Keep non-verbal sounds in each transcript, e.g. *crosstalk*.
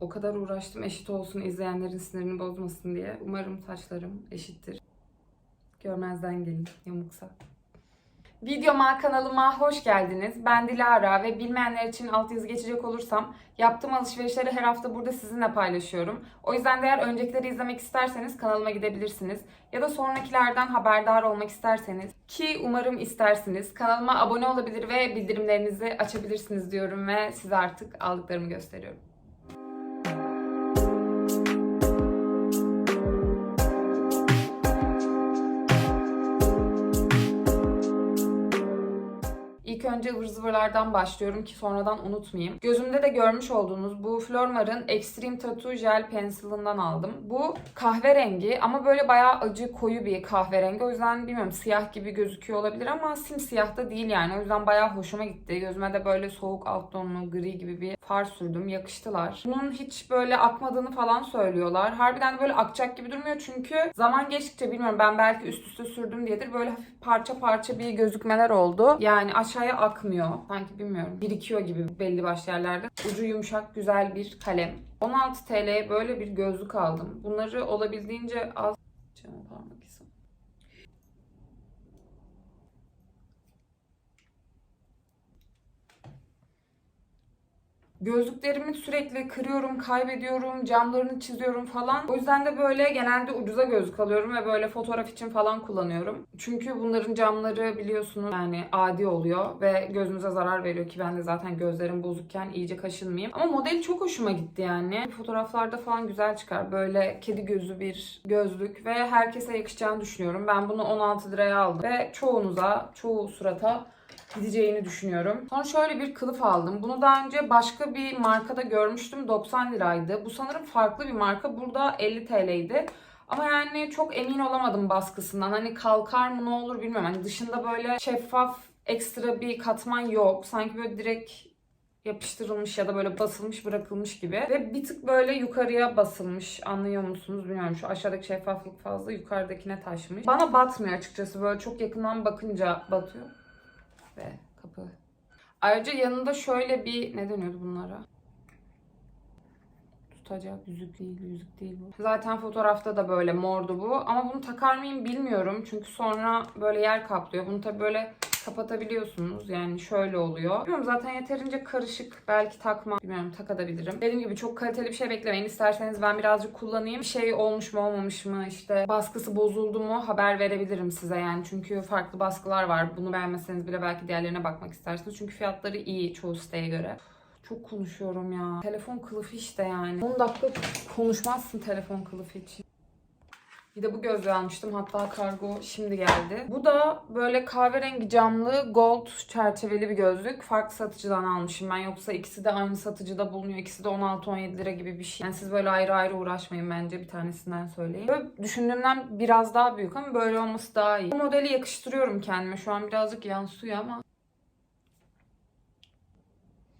O kadar uğraştım eşit olsun izleyenlerin sinirini bozmasın diye. Umarım saçlarım eşittir. Görmezden gelin yamuksa. Videoma, kanalıma hoş geldiniz. Ben Dilara ve bilmeyenler için altyazı geçecek olursam yaptığım alışverişleri her hafta burada sizinle paylaşıyorum. O yüzden de eğer öncekileri izlemek isterseniz kanalıma gidebilirsiniz. Ya da sonrakilerden haberdar olmak isterseniz ki umarım istersiniz kanalıma abone olabilir ve bildirimlerinizi açabilirsiniz diyorum ve size artık aldıklarımı gösteriyorum. Önce ıvır zıvırlardan başlıyorum ki sonradan unutmayayım. Gözümde de görmüş olduğunuz bu Flormar'ın Extreme Tattoo Gel Pencil'ından aldım. Bu kahverengi ama böyle bayağı acı koyu bir kahverengi. O yüzden bilmiyorum siyah gibi gözüküyor olabilir ama simsiyah da değil yani. O yüzden bayağı hoşuma gitti. Gözüme de böyle soğuk alt tonlu gri gibi bir far sürdüm. Yakıştılar. Bunun hiç böyle akmadığını falan söylüyorlar. Harbiden de böyle akacak gibi durmuyor çünkü zaman geçtikçe bilmiyorum ben belki üst üste sürdüm diyedir böyle hafif parça parça bir gözükmeler oldu. Yani aşağıya akmıyor. Sanki bilmiyorum birikiyor gibi belli başlı yerlerde. Ucu yumuşak güzel bir kalem. 16 TL'ye böyle bir gözlük aldım. Bunları olabildiğince az... Canım parmak izi. Gözlüklerimi sürekli kırıyorum, kaybediyorum, camlarını çiziyorum falan. O yüzden de böyle genelde ucuza gözlük alıyorum ve böyle fotoğraf için falan kullanıyorum. Çünkü bunların camları biliyorsunuz yani adi oluyor ve gözünüze zarar veriyor ki ben de zaten gözlerim bozukken iyice kaşınmayayım. Ama modeli çok hoşuma gitti yani. Fotoğraflarda falan güzel çıkar. Böyle kedi gözü bir gözlük ve herkese yakışacağını düşünüyorum. Ben bunu 16 liraya aldım ve çoğunuza, çoğu surata gideceğini düşünüyorum. Sonra şöyle bir kılıf aldım. Bunu daha önce başka bir markada görmüştüm. 90 liraydı. Bu sanırım farklı bir marka. Burada 50 TL'ydi. Ama yani çok emin olamadım baskısından. Hani kalkar mı ne olur bilmiyorum. Hani dışında böyle şeffaf ekstra bir katman yok. Sanki böyle direkt yapıştırılmış ya da böyle basılmış bırakılmış gibi. Ve bir tık böyle yukarıya basılmış. Anlıyor musunuz bilmiyorum. Şu aşağıdaki şeffaflık fazla yukarıdakine taşmış. Bana batmıyor açıkçası. Böyle çok yakından bakınca batıyor ve kapı. Ayrıca yanında şöyle bir ne deniyordu bunlara? Tutacak yüzük değil, yüzük değil bu. Zaten fotoğrafta da böyle mordu bu. Ama bunu takar mıyım bilmiyorum. Çünkü sonra böyle yer kaplıyor. Bunu tabii böyle kapatabiliyorsunuz. Yani şöyle oluyor. Bilmiyorum zaten yeterince karışık. Belki takma. Bilmiyorum takabilirim. Dediğim gibi çok kaliteli bir şey beklemeyin. İsterseniz ben birazcık kullanayım. Bir şey olmuş mu olmamış mı işte baskısı bozuldu mu haber verebilirim size yani. Çünkü farklı baskılar var. Bunu beğenmeseniz bile belki diğerlerine bakmak istersiniz. Çünkü fiyatları iyi çoğu siteye göre. Çok konuşuyorum ya. Telefon kılıfı işte yani. 10 dakika konuşmazsın telefon kılıfı için. Bir de bu gözlüğü almıştım. Hatta kargo şimdi geldi. Bu da böyle kahverengi camlı gold çerçeveli bir gözlük. Farklı satıcıdan almışım ben. Yoksa ikisi de aynı satıcıda bulunuyor. İkisi de 16-17 lira gibi bir şey. Yani siz böyle ayrı ayrı uğraşmayın bence. Bir tanesinden söyleyeyim. Böyle düşündüğümden biraz daha büyük ama böyle olması daha iyi. Bu modeli yakıştırıyorum kendime. Şu an birazcık yansıyor ama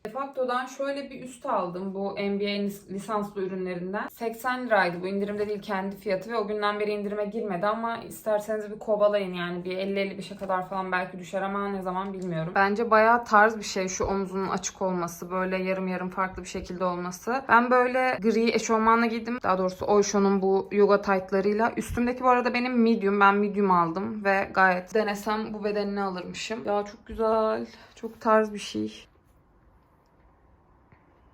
Defacto'dan şöyle bir üst aldım bu lis- lisanslı ürünlerinden. 80 liraydı bu indirimde değil kendi fiyatı ve o günden beri indirime girmedi ama isterseniz bir kovalayın yani bir 50-55'e kadar falan belki düşer ama ne zaman bilmiyorum. Bence bayağı tarz bir şey şu omzunun açık olması böyle yarım yarım farklı bir şekilde olması. Ben böyle gri eşofmanla giydim. Daha doğrusu Oysho'nun bu yoga taytlarıyla. Üstümdeki bu arada benim medium. Ben medium aldım ve gayet denesem bu bedenini alırmışım. Ya çok güzel. Çok tarz bir şey.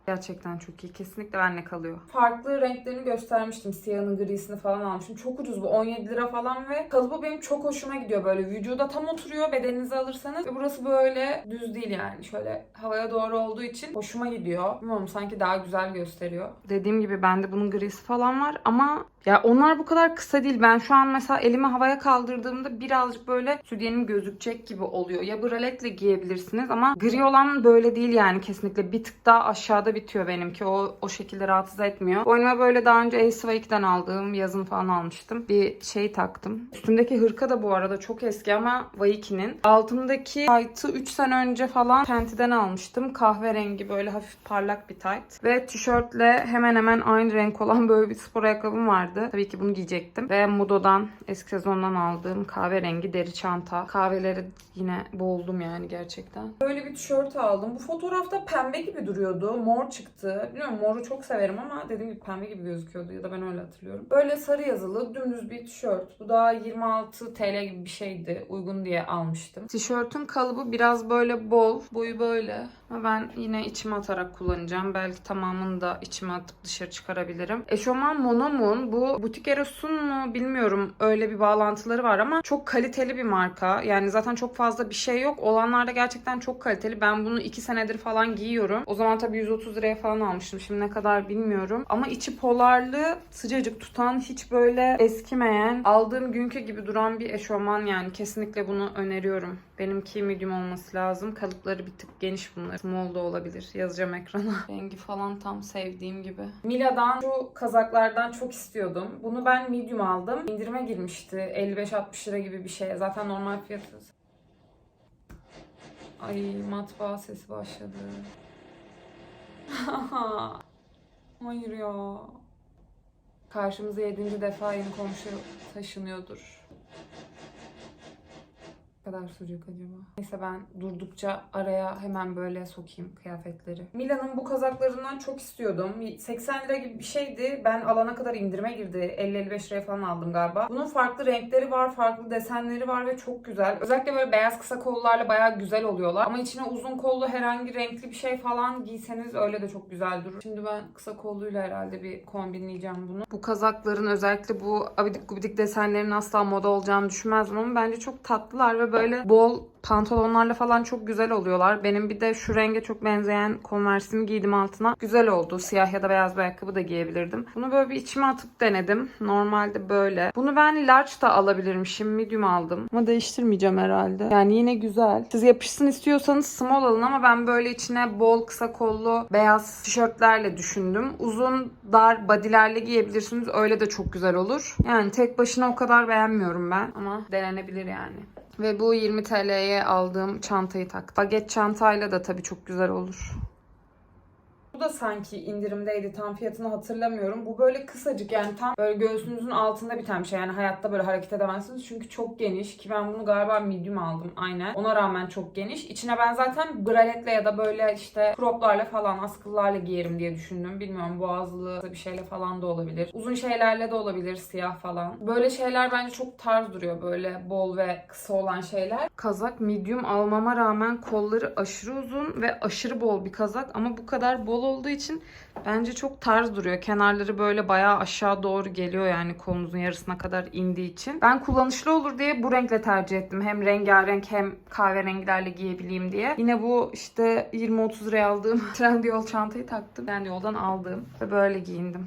Gerçekten çok iyi. Kesinlikle benle kalıyor. Farklı renklerini göstermiştim. Siyahını, grisini falan almıştım. Çok ucuz bu. 17 lira falan ve kalıbı benim çok hoşuma gidiyor böyle. Vücuda tam oturuyor bedeninizi alırsanız. Ve burası böyle düz değil yani. Şöyle havaya doğru olduğu için hoşuma gidiyor. Bilmiyorum sanki daha güzel gösteriyor. Dediğim gibi bende bunun grisi falan var ama ya onlar bu kadar kısa değil. Ben şu an mesela elimi havaya kaldırdığımda birazcık böyle sütyenim gözükecek gibi oluyor. Ya braletle giyebilirsiniz ama gri olan böyle değil yani kesinlikle. Bir tık daha aşağıda bitiyor benimki. O o şekilde rahatsız etmiyor. Boynuma böyle daha önce Ace aldığım yazın falan almıştım. Bir şey taktım. Üstümdeki hırka da bu arada çok eski ama Vaiki'nin. Altımdaki taytı 3 sene önce falan Fenty'den almıştım. Kahverengi böyle hafif parlak bir tayt. Ve tişörtle hemen hemen aynı renk olan böyle bir spor ayakkabım vardı. Vardı. Tabii ki bunu giyecektim. Ve Mudo'dan eski sezondan aldığım kahverengi deri çanta. Kahveleri yine boğuldum yani gerçekten. Böyle bir tişört aldım. Bu fotoğrafta pembe gibi duruyordu. Mor çıktı. Bilmiyorum moru çok severim ama dediğim gibi pembe gibi gözüküyordu ya da ben öyle hatırlıyorum. Böyle sarı yazılı dümdüz bir tişört. Bu da 26 TL gibi bir şeydi. Uygun diye almıştım. Tişörtün kalıbı biraz böyle bol. Boyu böyle. Ama ben yine içime atarak kullanacağım. Belki tamamını da içime atıp dışarı çıkarabilirim. Eşofman Monomun. Bu Butik Eros'un mu bilmiyorum. Öyle bir bağlantıları var ama çok kaliteli bir marka. Yani zaten çok fazla bir şey yok. Olanlar da gerçekten çok kaliteli. Ben bunu 2 senedir falan giyiyorum. O zaman tabii 130 liraya falan almıştım. Şimdi ne kadar bilmiyorum. Ama içi polarlı, sıcacık tutan, hiç böyle eskimeyen, aldığım günkü gibi duran bir eşofman yani. Kesinlikle bunu öneriyorum. Benimki medium olması lazım. Kalıpları bir tık geniş bunlar. Small da olabilir. Yazacağım ekrana. *laughs* Rengi falan tam sevdiğim gibi. Mila'dan şu kazaklardan çok istiyordum. Bunu ben medium aldım. İndirime girmişti. 55-60 lira gibi bir şey. Zaten normal fiyatı. Ay matbaa sesi başladı. *laughs* Hayır ya. Karşımıza yedinci defa yeni komşu taşınıyordur. Kadar sürecek acaba? Neyse ben durdukça araya hemen böyle sokayım kıyafetleri. Mila'nın bu kazaklarından çok istiyordum. 80 lira gibi bir şeydi. Ben alana kadar indirime girdi. 50-55 liraya falan aldım galiba. Bunun farklı renkleri var, farklı desenleri var ve çok güzel. Özellikle böyle beyaz kısa kollarla bayağı güzel oluyorlar. Ama içine uzun kollu herhangi renkli bir şey falan giyseniz öyle de çok güzel durur. Şimdi ben kısa kolluyla herhalde bir kombinleyeceğim bunu. Bu kazakların özellikle bu abidik gubidik desenlerin asla moda olacağını düşünmezdim ama bence çok tatlılar ve böyle bol pantolonlarla falan çok güzel oluyorlar. Benim bir de şu renge çok benzeyen konversimi giydim altına. Güzel oldu. Siyah ya da beyaz bir ayakkabı da giyebilirdim. Bunu böyle bir içime atıp denedim. Normalde böyle. Bunu ben large da alabilirmişim. Medium aldım. Ama değiştirmeyeceğim herhalde. Yani yine güzel. Siz yapışsın istiyorsanız small alın ama ben böyle içine bol kısa kollu beyaz tişörtlerle düşündüm. Uzun dar bodylerle giyebilirsiniz. Öyle de çok güzel olur. Yani tek başına o kadar beğenmiyorum ben. Ama denenebilir yani. Ve bu 20 TL'ye aldığım çantayı tak. Baget çantayla da tabii çok güzel olur. Da sanki indirimdeydi. Tam fiyatını hatırlamıyorum. Bu böyle kısacık yani tam böyle göğsünüzün altında biten bir şey. Yani hayatta böyle hareket edemezsiniz. Çünkü çok geniş ki ben bunu galiba medium aldım aynen. Ona rağmen çok geniş. İçine ben zaten braletle ya da böyle işte croplarla falan askılarla giyerim diye düşündüm. Bilmiyorum boğazlı bir şeyle falan da olabilir. Uzun şeylerle de olabilir siyah falan. Böyle şeyler bence çok tarz duruyor böyle bol ve kısa olan şeyler. Kazak medium almama rağmen kolları aşırı uzun ve aşırı bol bir kazak ama bu kadar bol olduğu için bence çok tarz duruyor. Kenarları böyle bayağı aşağı doğru geliyor yani kolunuzun yarısına kadar indiği için. Ben kullanışlı olur diye bu renkle tercih ettim. Hem rengarenk hem kahverengilerle giyebileyim diye. Yine bu işte 20-30 liraya aldığım *laughs* Trendyol çantayı taktım. Trendyol'dan aldığım ve böyle giyindim.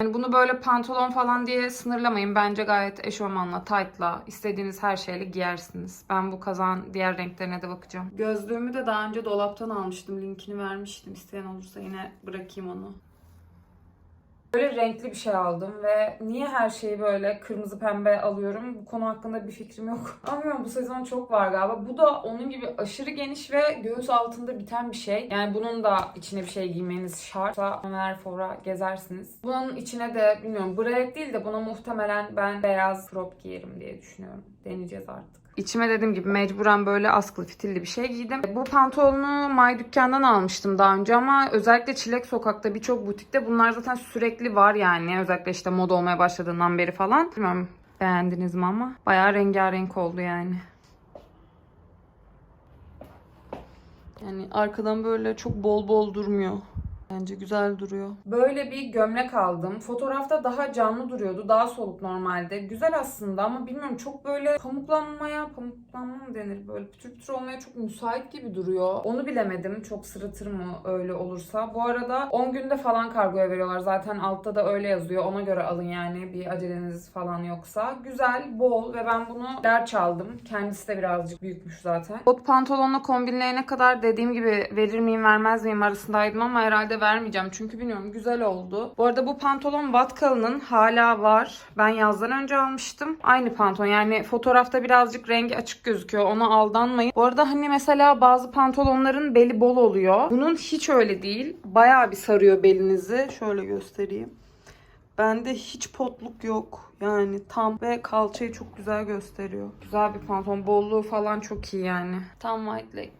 Yani bunu böyle pantolon falan diye sınırlamayın. Bence gayet eşofmanla, tight'la, istediğiniz her şeyle giyersiniz. Ben bu kazan diğer renklerine de bakacağım. Gözlüğümü de daha önce dolaptan almıştım. Linkini vermiştim. İsteyen olursa yine bırakayım onu. Böyle renkli bir şey aldım ve niye her şeyi böyle kırmızı pembe alıyorum? Bu konu hakkında bir fikrim yok. *laughs* Ama bu sezon çok var galiba. Bu da onun gibi aşırı geniş ve göğüs altında biten bir şey. Yani bunun da içine bir şey giymeniz şart. Ömer Fora gezersiniz. Bunun içine de bilmiyorum bralet değil de buna muhtemelen ben beyaz crop giyerim diye düşünüyorum. Deneyeceğiz artık. İçime dediğim gibi mecburen böyle askılı fitilli bir şey giydim. Bu pantolonu May dükkandan almıştım daha önce ama özellikle Çilek Sokak'ta birçok butikte bunlar zaten sürekli var yani. Özellikle işte moda olmaya başladığından beri falan. Bilmiyorum beğendiniz mi ama bayağı rengarenk oldu yani. Yani arkadan böyle çok bol bol durmuyor. Bence güzel duruyor. Böyle bir gömlek aldım. Fotoğrafta daha canlı duruyordu. Daha soluk normalde. Güzel aslında ama bilmiyorum çok böyle pamuklanmaya, pamuklanma mı denir? Böyle pütür pütür olmaya çok müsait gibi duruyor. Onu bilemedim. Çok sırıtır mı öyle olursa. Bu arada 10 günde falan kargoya veriyorlar. Zaten altta da öyle yazıyor. Ona göre alın yani bir aceleniz falan yoksa. Güzel, bol ve ben bunu dert çaldım. Kendisi de birazcık büyükmüş zaten. Kot pantolonla kombinleyene kadar dediğim gibi verir miyim vermez miyim arasındaydım ama herhalde vermeyeceğim. Çünkü bilmiyorum güzel oldu. Bu arada bu pantolon Watkalı'nın hala var. Ben yazdan önce almıştım. Aynı pantolon yani fotoğrafta birazcık rengi açık gözüküyor. Ona aldanmayın. Bu arada hani mesela bazı pantolonların beli bol oluyor. Bunun hiç öyle değil. Bayağı bir sarıyor belinizi. Şöyle göstereyim. Bende hiç potluk yok. Yani tam ve kalçayı çok güzel gösteriyor. Güzel bir pantolon. Bolluğu falan çok iyi yani. Tam white leg.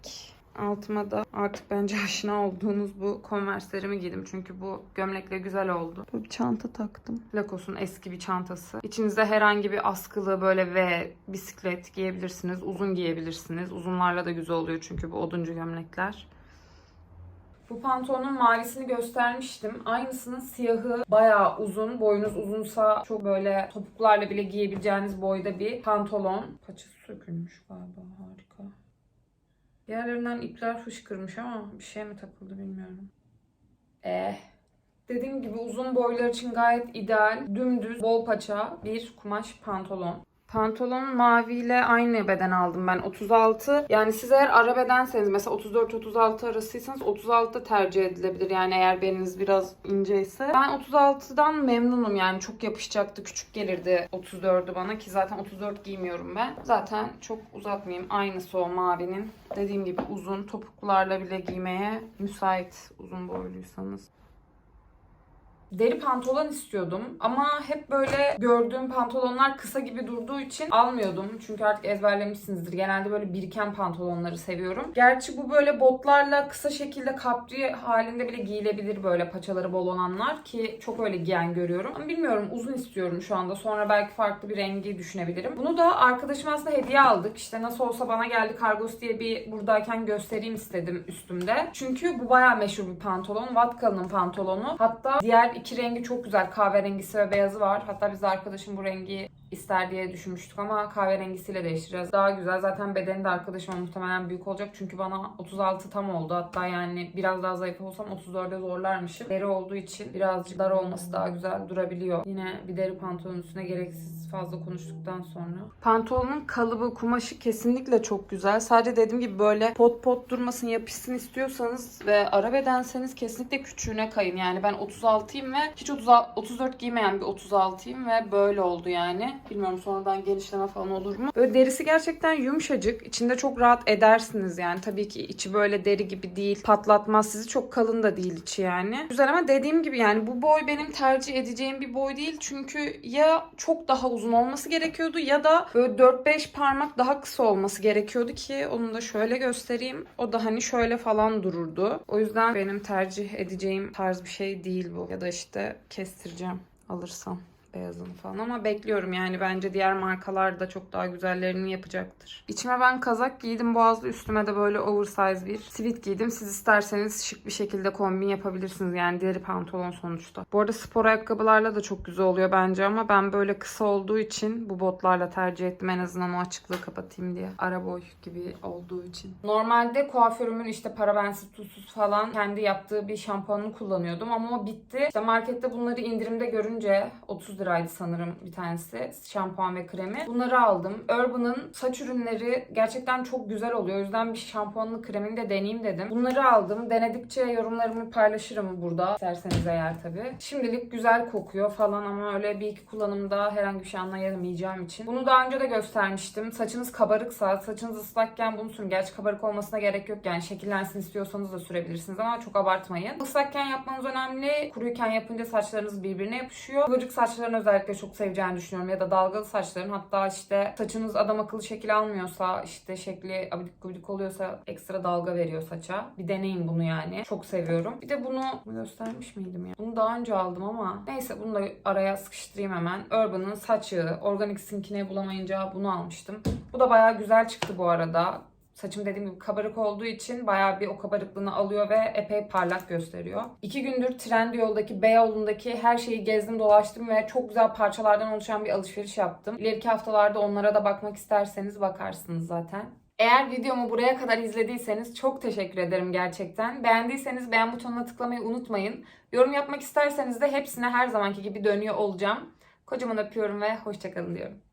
Altıma da artık bence *laughs* aşina olduğunuz bu konverslerimi giydim. Çünkü bu gömlekle güzel oldu. Böyle bir çanta taktım. Lacoste'un eski bir çantası. İçinizde herhangi bir askılı böyle ve bisiklet giyebilirsiniz. Uzun giyebilirsiniz. Uzunlarla da güzel oluyor çünkü bu oduncu gömlekler. Bu pantolonun mavisini göstermiştim. Aynısının siyahı bayağı uzun. Boyunuz uzunsa çok böyle topuklarla bile giyebileceğiniz boyda bir pantolon. Paçası sökülmüş galiba. Harika. Diğerlerinden ipler fışkırmış ama bir şey mi takıldı bilmiyorum. Eh. Dediğim gibi uzun boylar için gayet ideal, dümdüz, bol paça bir kumaş pantolon. Pantolon maviyle aynı beden aldım ben 36. Yani siz eğer ara bedenseniz mesela 34-36 arasıysanız 36 tercih edilebilir. Yani eğer beliniz biraz inceyse. Ben 36'dan memnunum yani çok yapışacaktı. Küçük gelirdi 34'ü bana ki zaten 34 giymiyorum ben. Zaten çok uzatmayayım. Aynısı o mavinin. Dediğim gibi uzun topuklarla bile giymeye müsait uzun boyluysanız. Deri pantolon istiyordum ama hep böyle gördüğüm pantolonlar kısa gibi durduğu için almıyordum. Çünkü artık ezberlemişsinizdir. Genelde böyle biriken pantolonları seviyorum. Gerçi bu böyle botlarla kısa şekilde kapri halinde bile giyilebilir böyle paçaları bol olanlar ki çok öyle giyen görüyorum. Ama bilmiyorum uzun istiyorum şu anda. Sonra belki farklı bir rengi düşünebilirim. Bunu da arkadaşım aslında hediye aldık. İşte nasıl olsa bana geldi Kargos diye bir buradayken göstereyim istedim üstümde. Çünkü bu bayağı meşhur bir pantolon. Watkal'ın pantolonu. Hatta diğer iki rengi çok güzel. Kahverengisi ve beyazı var. Hatta biz arkadaşım bu rengi ister diye düşünmüştük ama kahverengisiyle değiştireceğiz. Daha güzel. Zaten bedeni de arkadaşıma muhtemelen büyük olacak. Çünkü bana 36 tam oldu. Hatta yani biraz daha zayıf olsam 34'e zorlarmışım. Deri olduğu için birazcık dar olması daha güzel durabiliyor. Yine bir deri pantolonun üstüne gereksiz fazla konuştuktan sonra. Pantolonun kalıbı, kumaşı kesinlikle çok güzel. Sadece dediğim gibi böyle pot pot durmasın, yapışsın istiyorsanız ve ara bedenseniz kesinlikle küçüğüne kayın. Yani ben 36'yım ve hiç 30, 34 giymeyen bir 36'yım ve böyle oldu yani. Bilmiyorum sonradan genişleme falan olur mu? Böyle derisi gerçekten yumuşacık. İçinde çok rahat edersiniz yani. Tabii ki içi böyle deri gibi değil. Patlatmaz sizi. Çok kalın da değil içi yani. Güzel ama dediğim gibi yani bu boy benim tercih edeceğim bir boy değil. Çünkü ya çok daha uzun olması gerekiyordu ya da böyle 4-5 parmak daha kısa olması gerekiyordu ki onu da şöyle göstereyim. O da hani şöyle falan dururdu. O yüzden benim tercih edeceğim tarz bir şey değil bu. Ya da işte kestireceğim alırsam beyazını falan ama bekliyorum yani bence diğer markalar da çok daha güzellerini yapacaktır. İçime ben kazak giydim boğazlı üstüme de böyle oversize bir sivit giydim. Siz isterseniz şık bir şekilde kombin yapabilirsiniz yani deri pantolon sonuçta. Bu arada spor ayakkabılarla da çok güzel oluyor bence ama ben böyle kısa olduğu için bu botlarla tercih ettim en azından o açıklığı kapatayım diye. Ara boy gibi olduğu için. Normalde kuaförümün işte parabensiz tuzsuz falan kendi yaptığı bir şampuanını kullanıyordum ama o bitti. İşte markette bunları indirimde görünce 30 liraydı sanırım bir tanesi. Şampuan ve kremi. Bunları aldım. Urban'ın saç ürünleri gerçekten çok güzel oluyor. O yüzden bir şampuanlı kremini de deneyeyim dedim. Bunları aldım. Denedikçe yorumlarımı paylaşırım burada. İsterseniz eğer tabii. Şimdilik güzel kokuyor falan ama öyle bir iki kullanımda herhangi bir şey anlayamayacağım için. Bunu daha önce de göstermiştim. Saçınız kabarıksa, saçınız ıslakken bunu sürün. Gerçi kabarık olmasına gerek yok yani şekillensin istiyorsanız da sürebilirsiniz ama çok abartmayın. Islakken yapmanız önemli. Kuruyken yapınca saçlarınız birbirine yapışıyor. Kıvırcık saçların özellikle çok seveceğini düşünüyorum ya da dalgalı saçların hatta işte saçınız adam akıllı şekil almıyorsa işte şekli abidik gubidik oluyorsa ekstra dalga veriyor saça. Bir deneyin bunu yani. Çok seviyorum. Bir de bunu göstermiş miydim ya? Bunu daha önce aldım ama neyse bunu da araya sıkıştırayım hemen. Urban'ın saç yağı. Organic Skincare bulamayınca bunu almıştım. Bu da bayağı güzel çıktı bu arada. Saçım dediğim gibi kabarık olduğu için bayağı bir o kabarıklığını alıyor ve epey parlak gösteriyor. İki gündür Trendyol'daki, Beyoğlu'ndaki her şeyi gezdim dolaştım ve çok güzel parçalardan oluşan bir alışveriş yaptım. İleriki haftalarda onlara da bakmak isterseniz bakarsınız zaten. Eğer videomu buraya kadar izlediyseniz çok teşekkür ederim gerçekten. Beğendiyseniz beğen butonuna tıklamayı unutmayın. Yorum yapmak isterseniz de hepsine her zamanki gibi dönüyor olacağım. Kocaman öpüyorum ve hoşçakalın diyorum.